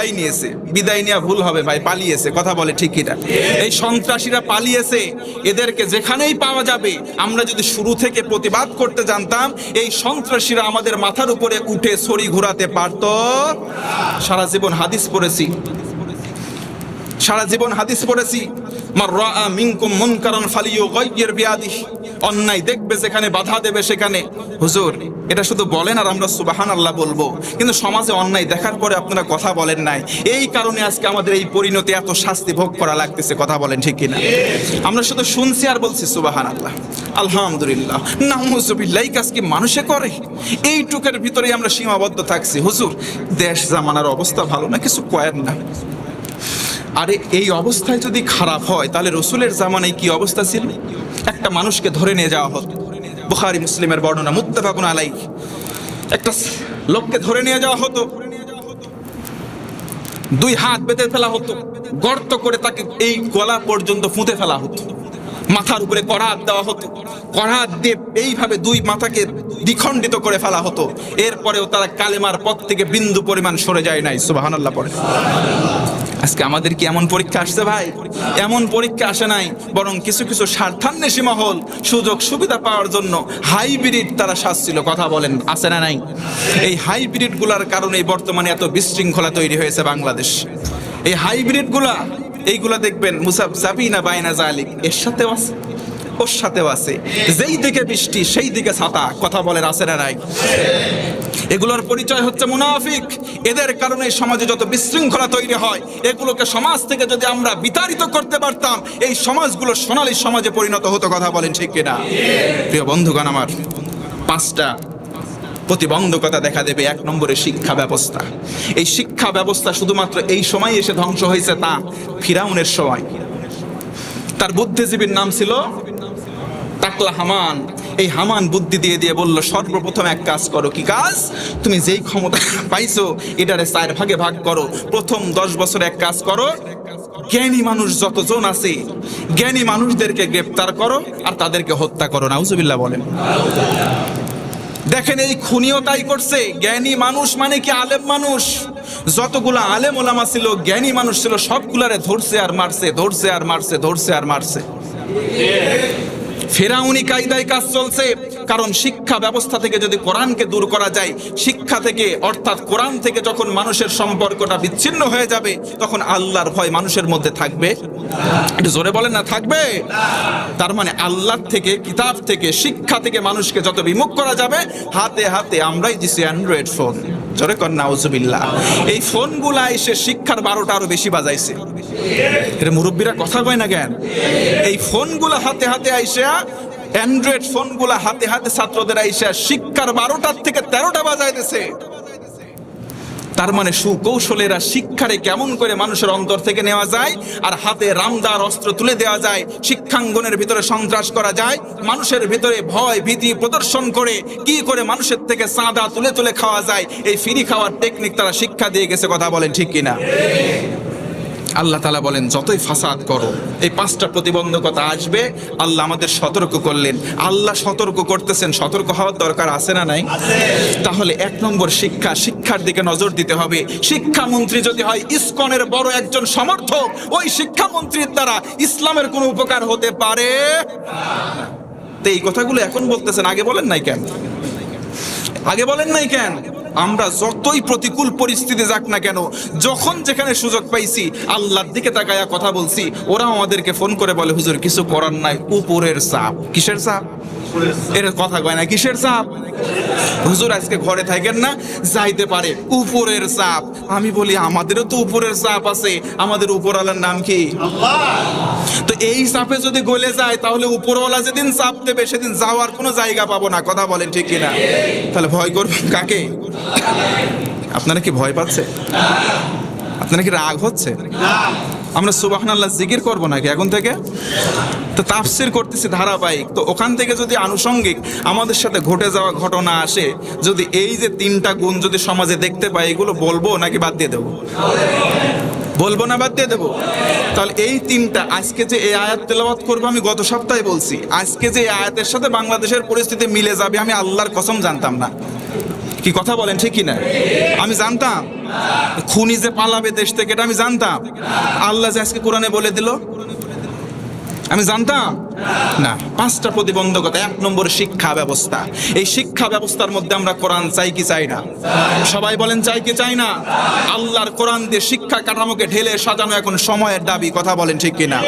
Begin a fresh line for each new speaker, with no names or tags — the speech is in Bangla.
বিদায় নিয়েছে। বিদায় নেওয়া ভুল হবে ভাই, পালিয়েছে, কথা বলে ঠিক কিনা। এই সন্ত্রাসীরা পালিয়েছে, এদেরকে যেখানেই পাওয়া যাবে, আমরা যদি শুরু থেকে প্রতিবাদ করতে জানতাম, এই সন্ত্রাসীরা আমাদের মাথার উপরে উঠে ছড়ি ঘোরাতে পারত সারা জীবন হাদিস পড়েছি। সারা জীবন হাদিস পড়েছি। মার রাআ মিনকুম মুনকারান ফালিয়ুগাইয়ির বিয়াদিহি। অন্যায় দেখবে যেখানে, বাধা দেবে সেখানে। হুজুর, এটা শুধু বলেন আর আমরা সুবাহান আল্লাহ বলব। কিন্তু সমাজে অন্যায় দেখার পরে আপনারা কথা বলেন নাই। এই কারণে আজকে আমাদের এই পরিণতি এত শাস্তি ভোগ করা লাগতেছে, কথা বলেন ঠিক কিনা? আমরা শুধু শুনছি আর বলছি সুবাহান আল্লাহ আলহামদুলিল্লাহ। নাউজুবিল্লাহ এই কাজ কি মানুষে করে? এইটুকের ভিতরেই আমরা সীমাবদ্ধ থাকছি। হুজুর, দেশ জামানার অবস্থা ভালো না, কিছু কয়েন না। আরে এই অবস্থায় যদি খারাপ হয়, তাহলে রসুলের জামানায় কি অবস্থা ছিল? একটা মানুষকে ধরে নিয়ে যাওয়া হতো। বুখারি মুসলিমের বর্ণনা মুত্তাফাকুন আলাই একটা লোককে ধরে নিয়ে যাওয়া হতো। দুই হাত বেঁধে ফেলা হতো। গর্ত করে তাকে এই গলা পর্যন্ত ফুঁতে ফেলা হতো। মাথার উপরে করাত দেওয়া হতো। করাত দিয়ে এইভাবে দুই মাথাকে দ্বিখণ্ডিত করে ফেলা হতো। এরপরেও তারা কালেমার পথ থেকে বিন্দু পরিমাণ সরে যায় নাই, সুবাহানাল্লাহ পরে আজকে আমাদের কি এমন পরীক্ষা আসছে ভাই? এমন পরীক্ষা আসে নাই, বরং কিছু কিছু স্বার্থান্বেষী মহল সুযোগ সুবিধা পাওয়ার জন্য হাইব্রিড তারা সাজছিল। কথা বলেন, আছে না নাই? এই হাইব্রিডগুলার কারণে বর্তমানে এত বিশৃঙ্খলা তৈরি হয়েছে বাংলাদেশ। এই হাইব্রিডগুলা এইগুলা দেখবেন, মুসাব সাবিনা বাইনা জালিক, এর সাথেও আছে, ওর সাথেও আছে। যেই দিকে বৃষ্টি, সেই দিকে ছাতা, কথা বলেন, আছে না নাই? এগুলোর পরিচয় হচ্ছে মুনাফিক। এদের কারণে সমাজে যত বিশৃঙ্খলা তৈরি হয়, এগুলোকে সমাজ থেকে যদি আমরা বিতাড়িত করতে পারতাম, এই সমাজগুলো সোনালী সমাজে পরিণত হতো কথা বলেন ঠিক কিনা? প্রিয় বন্ধুগণ আমার, পাঁচটা প্রতিবন্ধকতা দেখা দেবে এক নম্বরে শিক্ষা ব্যবস্থা। এই শিক্ষা ব্যবস্থা শুধুমাত্র এই সময় এসে ধ্বংস হয়েছে তা ফিরাউনের সময়। তার বুদ্ধিজীবীর নাম ছিল টাকলা হামান। এই হামান বুদ্ধি দিয়ে দিয়ে বলল, সর্বপ্রথম এক কাজ করো। কি কাজ? তুমি যেই ক্ষমতা পাইছো, এটারে চার ভাগে ভাগ করো। প্রথম দশ বছর এক কাজ করো। জ্ঞানী মানুষ যতজন আছে, জ্ঞানী মানুষদেরকে গ্রেপ্তার করো আর তাদেরকে হত্যা করো। নাউজুবিল্লাহ বলেন। দেখেন, এই খুনিও তাই করছে। জ্ঞানী মানুষ মানে কি আলেম মানুষ? যতগুলো আলেম ওলামা ছিল, জ্ঞানী মানুষ ছিল, সবগুলারে ধরছে আর মারছে, ধরছে আর মারছে, ধরছে আর মারছে। ফেরাউনি কায়দায় কাজ চলছে। কারণ শিক্ষা ব্যবস্থা থেকে যদি কোরআনকে দূর করা যায়, শিক্ষা থেকে, অর্থাৎ কোরআন থেকে যখন মানুষের সম্পর্কটা বিচ্ছিন্ন হয়ে যাবে, তখন আল্লাহর ভয় মানুষের মধ্যে থাকবে। একটু জোরে বলেন না, থাকবে? তার মানে আল্লাহর থেকে, কিতাব থেকে, শিক্ষা থেকে মানুষকে যত বিমুখ করা যাবে, হাতে হাতে আমরাই দিছি অ্যান্ড্রয়েড ফোন জোরে কর, নাউজুবিল্লাহ। এই ফোনগুলা এসে শিক্ষার বারোটা আরও বেশি বাজাইছে। এটা মুরব্বীরা কথা কয় না কেন? এই ফোনগুলো হাতে হাতে আইসা অ্যান্ড্রয়েড ফোনগুলো হাতে হাতে ছাত্রদের আইসা শিক্ষার বারোটার থেকে তেরোটা বাজাইতেছে তার মানে সুকৌশলেরা শিক্ষারে কেমন করে মানুষের অন্তর থেকে নেওয়া যায় আর হাতে রামদার অস্ত্র তুলে দেওয়া যায়, শিক্ষাঙ্গনের ভিতরে সন্ত্রাস করা যায়, মানুষের ভিতরে ভয়, ভীতি প্রদর্শন করে কি করে মানুষের থেকে চাঁদা তুলে তুলে খাওয়া যায়, এই ফিরি খাওয়ার টেকনিক তারা শিক্ষা দিয়ে গেছে, কথা বলেন ঠিক কিনা? আল্লাহ তালা বলেন, যতই ফাসাদ করো, এই পাঁচটা প্রতিবন্ধকতা আসবে, আল্লাহ আমাদের সতর্ক করলেন। আল্লাহ সতর্ক করতেছেন, সতর্ক হওয়ার দরকার আছে না নাই? তাহলে এক নম্বর শিক্ষা, শিক্ষার দিকে নজর দিতে হবে। শিক্ষামন্ত্রী যদি হয়, ইসকনের বড় একজন সমর্থক, ওই শিক্ষামন্ত্রীর দ্বারা ইসলামের কোনো উপকার হতে পারে? তো এই কথাগুলো এখন বলতেছেন, আগে বলেন নাই কেন? আগে বলেন নাই কেন? আমরা যতই প্রতিকূল পরিস্থিতি যাক না কেন, যখন যেখানে সুযোগ পাইছি, আল্লাহর দিকে তাকায়া কথা বলছি ওরা আমাদেরকে ফোন করে বলে, হুজুর, কিছু করার নাই, উপরের চাপ। কিসের চাপ? এর কথা কয় না কিসের চাপ হুজুর আজকে ঘরে থাকেন না যাইতে পারে। উপরের চাপ আমি বলি আমাদেরও তো উপরের চাপ আছে। আমাদের উপরওয়ালার নাম কি? তো এই চাপে যদি গলে যায় তাহলে উপরওয়ালা যেদিন চাপ দেবে সেদিন যাওয়ার কোনো জায়গা পাবো না। কথা বলেন ঠিক কিনা? তাহলে ভয় করবেন কাকে? আপনারা কি ভয় পাচ্ছে? আপনারা কি রাগ হচ্ছে? আমরা সুবাহান আল্লাহ জিকির করব নাকি এখন থেকে? তো তাফসির করতেছি ধারাবাহিক। তো ওখান থেকে যদি আনুষঙ্গিক আমাদের সাথে ঘটে যাওয়া ঘটনা আসে, যদি এই যে তিনটা গুণ যদি সমাজে দেখতে পাই, এগুলো বলব নাকি বাদ দিয়ে দেবো? বলব না, বাদ দিয়ে দেবো? তাহলে এই তিনটা, আজকে যে এই আয়াত তেলাওয়াত করব আমি গত সপ্তাহে বলছি, আজকে যে এই আয়াতের সাথে বাংলাদেশের পরিস্থিতি মিলে যাবে, আমি আল্লাহর কসম জানতাম না। কি কথা বলেন, ঠিক কি না আমি জানতাম। খুনি যে পালাবে দেশ থেকে, এটা আমি জানতাম। আল্লাহ আজকে কোরআনে বলে দিল, আমি জানতাম? না, পাঁচটা প্রতিবন্ধকতা, এক নম্বর শিক্ষা ব্যবস্থা। এই শিক্ষা ব্যবস্থার মধ্যে আমরা কোরআন চাই কি চাই না? সবাই বলেন, চাই কি চাই না? আল্লাহর কোরআন দিয়ে শিক্ষা কাঠামোকে ঢেলে সাজানো এখন সময়ের দাবি, কথা বলেন ঠিক কিনা?